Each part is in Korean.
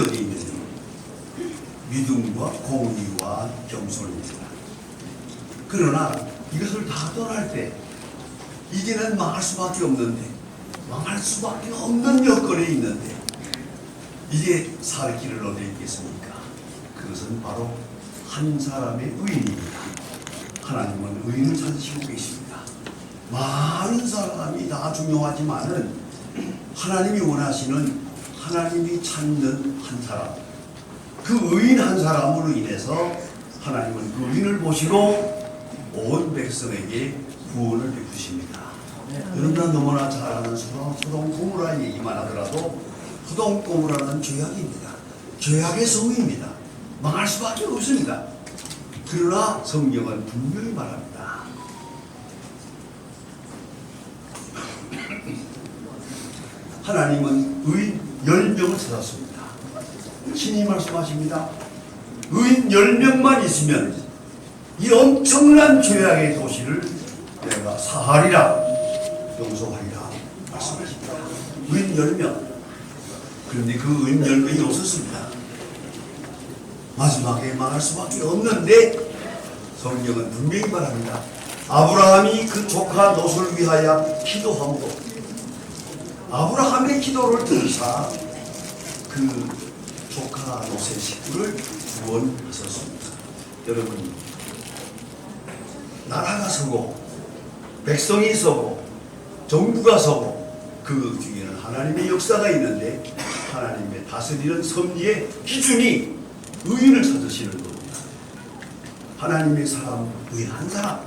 어디에 있느냐? 믿음과 공의와 겸손입니다. 그러나 이것을 다 떠날 때 이제는 망할 수밖에 없는데 망할 수밖에 없는 여건에 있는데 이제 살 길을 어디 있겠습니까? 그것은 바로 한 사람의 의인입니다. 하나님은 의인을 찾으시고 계십니다. 많은 사람이 다 중요하지만은 하나님이 원하시는 하나님이 찾는 한 사람 그 의인 한 사람으로 인해서 하나님은 그 의인을 보시고 온 백성에게 구원을 베푸십니다. 여러분들 너무나 잘 아는 소동, 소동 고무라 얘기만 하더라도 소동 고무라는 죄악입니다. 죄악의 성입니다. 망할 수밖에 없습니다. 그러나 성경은 분명히 말합니다. 하나님은 의인 10명을 찾았습니다. 신이 말씀하십니다. 의인 10명만 있으면 이 엄청난 죄악의 도시를 내가 사하리라 용서하리라 말씀하십니다. 의인 10명. 그런데 그 의인 10명이 없었습니다. 마지막에 망할 수밖에 없는데 성경은 분명히 말합니다. 아브라함이 그 조카 롯을 위하여 기도함으로 아브라함의 기도를 들으사 그 조카 롯의 식구를 구원하셨습니다. 여러분 나라가 서고 백성이 서고 정부가 서고 그 뒤에는 하나님의 역사가 있는데 하나님의 다스리는 섭리의 기준이 의인을 찾으시는 겁니다. 하나님의 사람, 의인 한 사람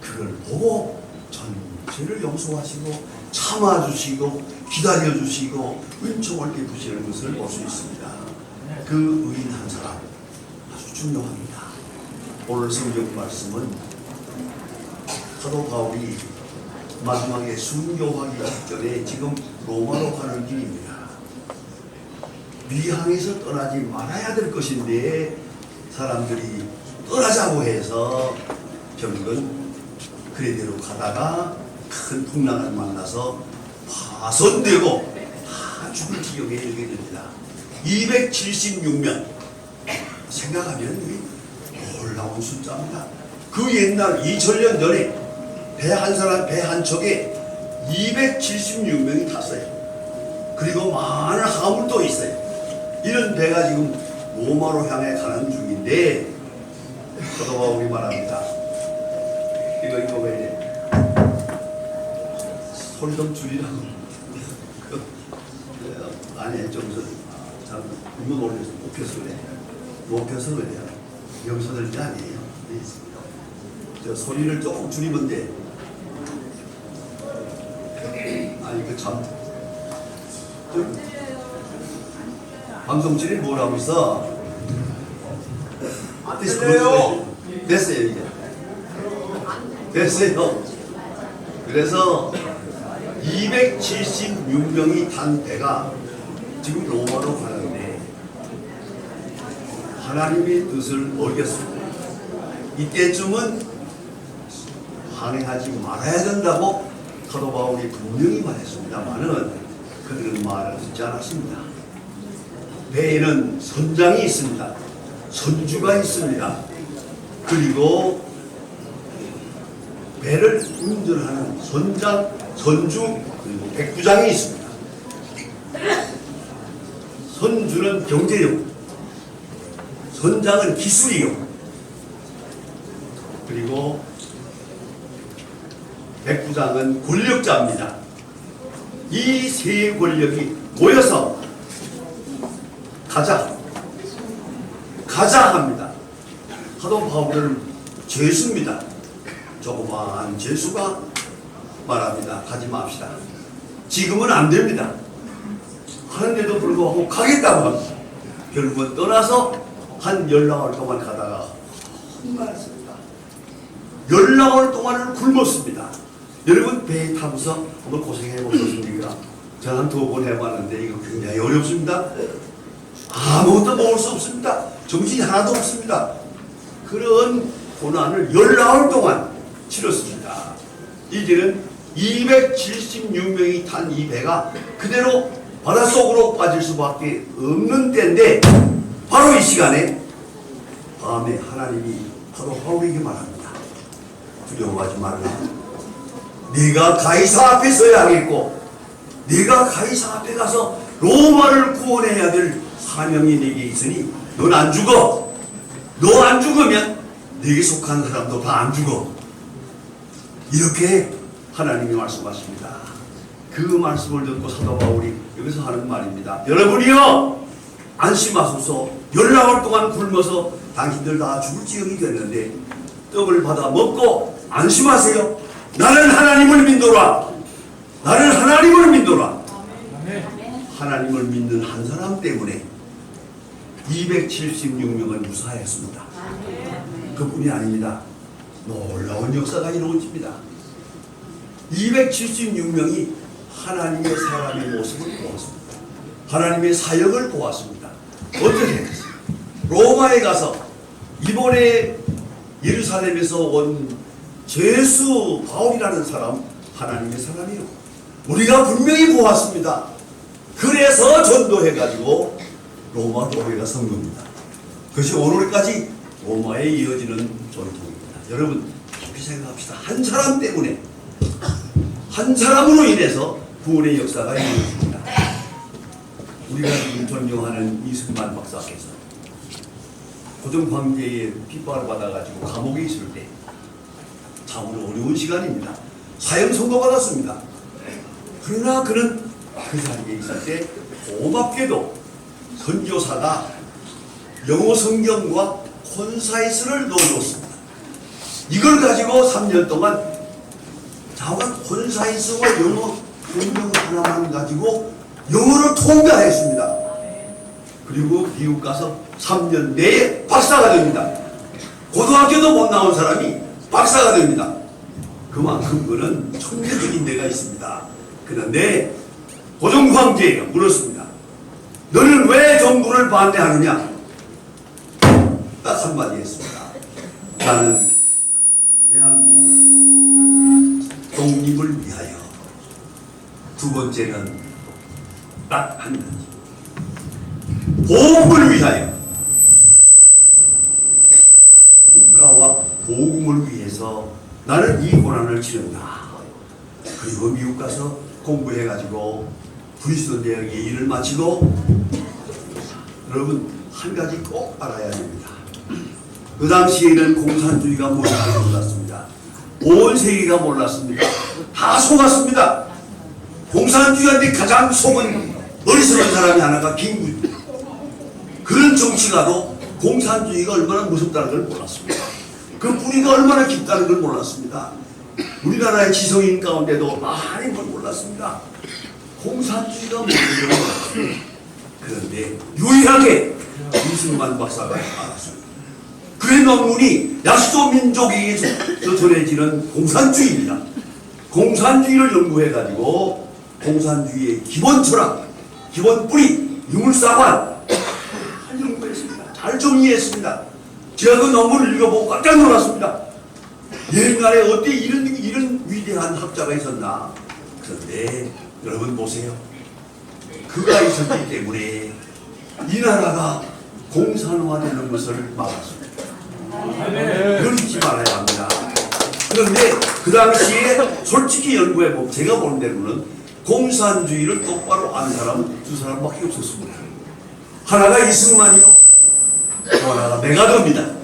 그걸 보고 전체를 용서하시고 참아주시고 기다려주시고 은총을 베푸시는 것을 볼 수 있습니다. 그 의인 한 사람 아주 중요합니다. 오늘 성경 말씀은 사도 바울이 마지막에 순교하기 직전에 지금 로마로 가는 길입니다. 미항에서 떠나지 말아야 될 것인데 사람들이 떠나자고 해서 결국은 그래대로 가다가 큰 풍랑을 만나서 파손되고 다 죽을 지경에 이르게 됩니다. 276명 생각하면 놀라운 숫자입니다. 그 옛날 2000년 전에 배 한 사람 배 한 척에 276명이 탔어요. 그리고 많은 화물도 있어요. 이런 배가 지금 로마로 향해 가는 중인데 사도 바울이 말합니다. 이거 왜 이래? 소리 좀 줄이라고. 그, 그, 아니 좀잘 이거 올려서 높여서 그래. 높여서 그래요. 들지 아니에요. 네. 저 소리를 조금 줄이면 돼. 아니 그참 방송진이 뭘 하고 있어? 안 들려요. 됐어요 이제. 됐어요. 그래서 276명이 탄 배가 지금 로마로 가는데 하나님의 뜻을 어겼습니다. 이때쯤은 항해하지 말아야 된다고 사도 바울이 분명히 말했습니다만은 그들은 말을 듣지 않았습니다. 배에는 선장이 있습니다. 선주가 있습니다. 그리고 배를 운전하는 선장, 선주, 그리고 백부장이 있습니다. 선주는 경제력, 선장은 기술이요. 그리고 백부장은 권력자입니다. 이 세 권력이 모여서 가자, 가자 합니다. 하도 바울은 죄수입니다. 조그마한 죄수가 말합니다. 가지 맙시다. 지금은 안 됩니다. 하는데도 불구하고 가겠다고 합니다. 결국은 떠나서 한 열나흘 동안 가다가 헛말했습니다. 열나흘 동안을 굶었습니다. 여러분 배에 타면서 한번 고생해 보셨습니까? 저는 두 번 해봤는데 이거 굉장히 어렵습니다. 아무것도 먹을 수 없습니다. 정신이 하나도 없습니다. 그런 고난을 열나흘 동안 치렀습니다. 이제는 276명이 탄 이 배가 그대로 바닷속으로 빠질 수밖에 없는 때인데 바로 이 시간에 밤에 하나님이 바로 바울에게 말합니다. 두려워하지 말라. 네가 가이사 앞에 서야 하겠고 네가 가이사 앞에 가서 로마를 구원해야 될 사명이 네게 있으니 넌 안 죽어. 너 안 죽으면 네게 속한 사람도 다 안 죽어. 이렇게 하나님이 말씀하십니다. 그 말씀을 듣고 사도 바울이 여기서 하는 말입니다. 여러분이요 안심하소서 열나흘 동안 굶어서 당신들 다 죽을 지경이 됐는데 떡을 받아 먹고 안심하세요. 나는 하나님을 믿노라. 나는 하나님을 믿노라. 하나님을 믿는 한 사람 때문에 276명을 무사했습니다. 그뿐이 아닙니다. 놀라운 역사가 이루어집니다. 276명이 하나님의 사람의 모습을 보았습니다. 하나님의 사역을 보았습니다. 어떻게 했어요? 로마에 가서 이번에 예루살렘에서 온 제수 바울이라는 사람 하나님의 사람이요. 우리가 분명히 보았습니다. 그래서 전도해가지고 로마 교회가 선 겁니다. 그것이 오늘까지 로마에 이어지는 전통입니다. 여러분 깊이 생각합시다. 한 사람 때문에 한 사람으로 인해서 구원의 역사가 이루어집니다. 우리가 지금 존경하는 이승만 박사께서 고등 황제의 핍박을 받아가지고 감옥에 있을 때 참으로 어려운 시간입니다. 사형 선고 받았습니다. 그러나 그는 그 자리에 있을 때 고맙게도 선교사가 영어 성경과 콘사이스를 넣어줬습니다. 이걸 가지고 3년 동안 자원 콘사이스와 영어 성경 하나만 가지고 영어를 통과했습니다. 그리고 미국 가서 3년 내에 박사가 됩니다. 고등학교도 못 나온 사람이 박사가 됩니다. 그만큼 그는 천재적인 데가 있습니다. 그런데 고종황제가 물었습니다. 너는 왜 정부를 반대하느냐? 딱 한마디 했습니다. 나는 대한민국 독립을 위하여 두 번째는 딱 한 가지 보험을 위하여 국가와 보험을 위해서 나는 이 고난을 치른다. 그리고 미국 가서 공부해가지고 브리스톤 대학에 일을 마치고 여러분 한 가지 꼭 알아야 됩니다. 그 당시에는 공산주의가 무엇인지 몰랐습니다. 온 세계가 몰랐습니다. 다 속았습니다. 공산주의한테 가장 속은 어리석은 사람이 하나가 김구. 그런 정치가도 공산주의가 얼마나 무섭다는 걸 몰랐습니다. 그 뿌리가 얼마나 깊다는 걸 몰랐습니다. 우리나라의 지성인 가운데도 많이 뭘 몰랐습니다. 공산주의가 뭔지 몰랐습니다. 그런데 유일하게 이승만 박사가 알았습니다. 그의 야수조 민족에게서 전해지는 공산주의입니다. 공산주의를 연구해가지고 공산주의의 기본 철학, 기본 뿌리, 유물사관 잘 연구했습니다. 잘 정리했습니다. 제가 그 논문을 읽어보고 깜짝 놀랐습니다. 옛날에 어떻게 이런, 이런 위대한 학자가 있었나. 그런데 여러분 보세요. 그가 있었기 때문에 이 나라가 공산화되는 것을 막았습니다. 이걸 잊지 말아야 합니다. 그런데 그 당시에 솔직히 연구해 보면 제가 보는 대로는 공산주의를 똑바로 안 사람은 두 사람밖에 없었습니다. 하나가 이승만이요. 또 하나가 메가더입니다.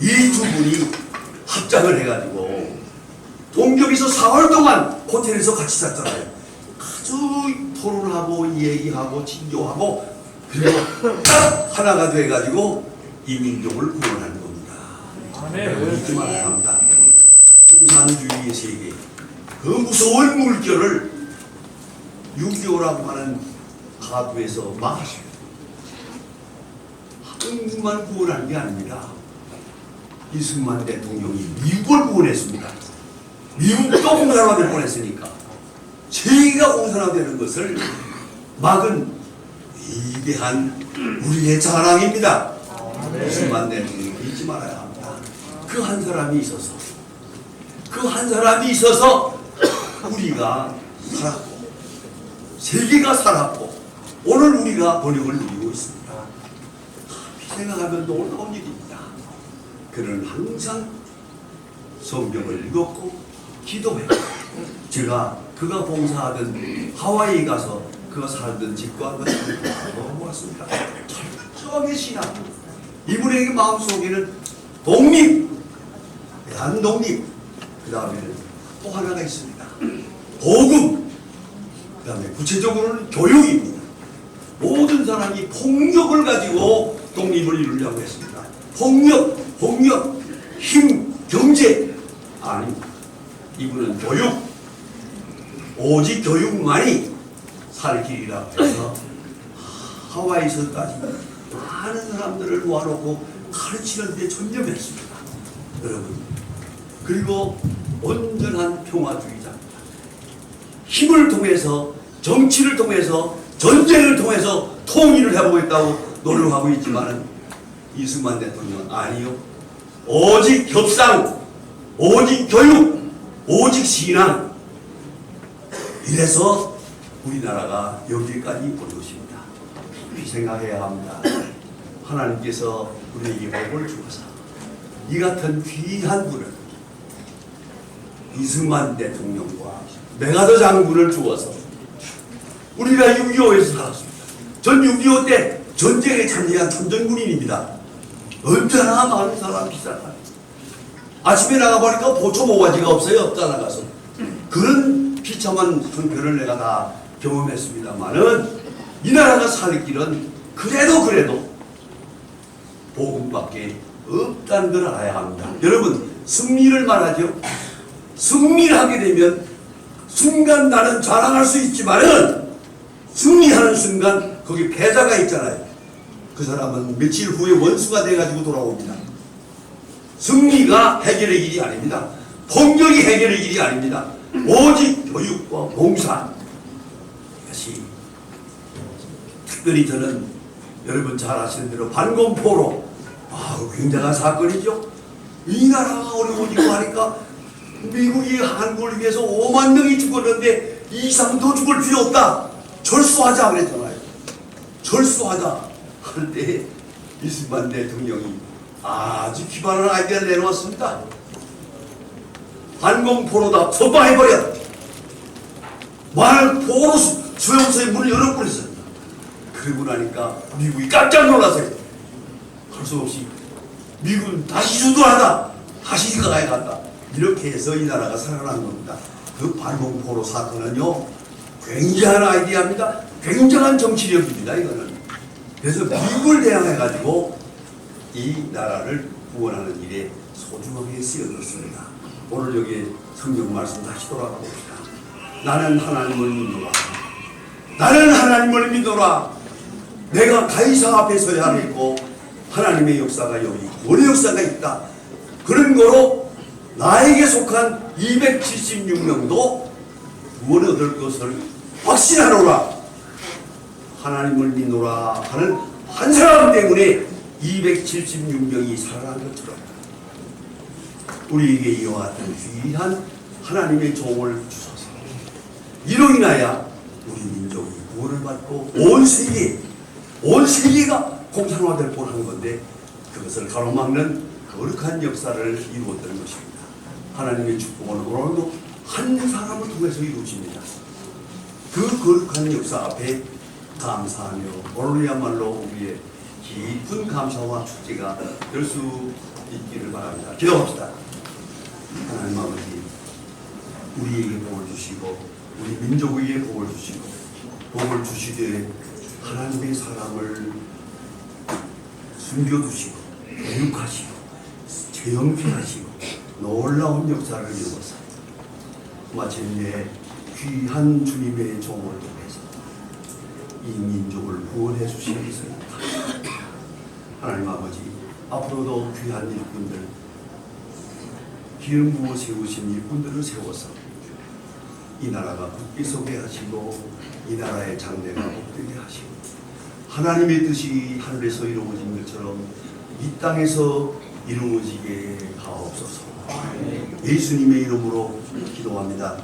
이 두 분이 합작을 해가지고 동경에서 4월 동안 호텔에서 같이 잤잖아요. 아주 토론하고 얘기하고 진교하고 그리고 딱 하나가 돼가지고 이 민족을 구원하는 말아야 합니다. 공산주의의 세계 그 무서운 물결을 6.25라고 하는 가두에서 막았습니다. 한국만 구원한 게 아닙니다. 이승만 대통령이 미국을 구원했습니다. 미국도 공산화될 뻔했으니까 세계가 공산화되는 것을 막은 위대한 우리의 자랑입니다. 이승만 대통령 잊지 말아야. 그 한 사람이 있어서 그 한 사람이 있어서 우리가 살았고 세계가 살았고 오늘 우리가 번영을 누리고 있습니다. 아, 생각하면 놀라운 일입니다. 그는 항상 성경을 읽었고 기도했고 제가 그가 봉사하던 하와이 가서 그가 살던 집과 그 보았습니다. 철저하게 신앙. 이분에게 마음속에는 독립, 대한 독립. 그 다음에는 또 하나가 있습니다. 복음. 그 다음에 구체적으로는 교육입니다. 모든 사람이 폭력을 가지고 독립을 이루려고 했습니다. 폭력, 폭력, 힘, 경제. 아니, 이분은 교육. 오직 교육만이 살 길이라고 해서 하와이에서까지 많은 사람들을 모아놓고 가르치는 데 전념했습니다. 여러분. 그리고 온전한 평화주의자입니다. 힘을 통해서 정치를 통해서 전쟁을 통해서 통일을 해보겠다고 노력하고 있지만은 이승만 대통령은 아니요. 오직 협상, 오직 교육, 오직 신앙. 이래서 우리나라가 여기까지 온 것입니다. 생각해야 합니다. 하나님께서 우리에게 복을 주어서 이 같은 귀한 분을 이승만 대통령과 메가더 장군을 주어서 우리가 6.25에서 살았습니다. 전 6.25 때 전쟁에 참여한 참전군인입니다. 언제나 많은 사람 비싸다. 아침에 나가보니까 보초 모가지가 없어요. 없다 나가서. 그런 비참한 형편을 내가 다 경험했습니다만은 이 나라가 살 길은 그래도 그래도 복음밖에 없다는 걸 알아야 합니다. 여러분 승리를 말하죠. 승리를 하게 되면 순간 나는 자랑할 수 있지만은 승리하는 순간 거기 패자가 있잖아요. 그 사람은 며칠 후에 원수가 돼가지고 돌아옵니다. 승리가 해결의 길이 아닙니다. 폭력이 해결의 길이 아닙니다. 오직 교육과 봉사 이것이 특별히 저는 여러분 잘 아시는 대로 반공포로 아 굉장한 사건이죠. 이 나라가 어려워지고 하니까 미국이 한국을 위해서 5만 명이 죽었는데 이상 더 죽을 필요 없다. 절수하자 그랬잖아요. 절수하자 할때 이승만 대통령이 아주 기발한 아이디어를 내놓았습니다. 반공포로다 선방해버려. 말 포로 수- 수용소의 문을 열어버렸습니다. 그러고 나니까 미국이 깜짝 놀라서요. 할수 없이 미국은 다시 주도하다. 다시 가야 간다. 이렇게 해서 이 나라가 살아난 겁니다. 그 반공포로 사건은요. 굉장한 아이디어입니다. 굉장한 정치력입니다. 이거는. 그래서 미국을 대항해 가지고 이 나라를 구원하는 일에 소중하게 쓰여졌습니다. 오늘 여기 성경 말씀 다시 돌아가 봅시다. 나는 하나님을 믿노라. 나는 하나님을 믿노라. 내가 가이사 앞에 서야 하겠고 하나님의 역사가 여기 원의 역사가 있다. 그런 거로 나에게 속한 276명도 구원을 얻을 것을 확신하노라. 하나님을 믿노라 하는 한 사람 때문에 276명이 살아난 것처럼 우리에게 이와 같은 귀한 하나님의 종을 주소서. 이로 인하여 우리 민족이 구원을 받고 온 세계, 온 세계가 공산화될 뻔한 건데 그것을 가로막는 거룩한 역사를 이루었던 것입니다. 하나님의 축복은 오늘도 한 사람을 통해서 이루어집니다. 그 거룩한 역사 앞에 감사하며 오늘이야말로 우리의 깊은 감사와 축제가 될 수 있기를 바랍니다. 기도합시다. 하나님 아버지, 우리에게 복을 주시고 우리 민족에게 복을 주시고 복을 주시되 하나님의 사람을 숨겨두시고 교육하시고 재영피하시고 놀라운 역사를 이루어서 마침내 귀한 주님의 종을 통해서 이 민족을 구원해 감사합니다. 하나님 아버지 앞으로도 귀한 일꾼들 기름 부어 세우신 일꾼들을 세워서 이 나라가 굳게 서게 하시고 이 나라의 장래가 복되게 하시고 하나님의 뜻이 하늘에서 이루어진 것처럼 이 땅에서 이루어지게 하옵소서 예수님의 이름으로 기도합니다.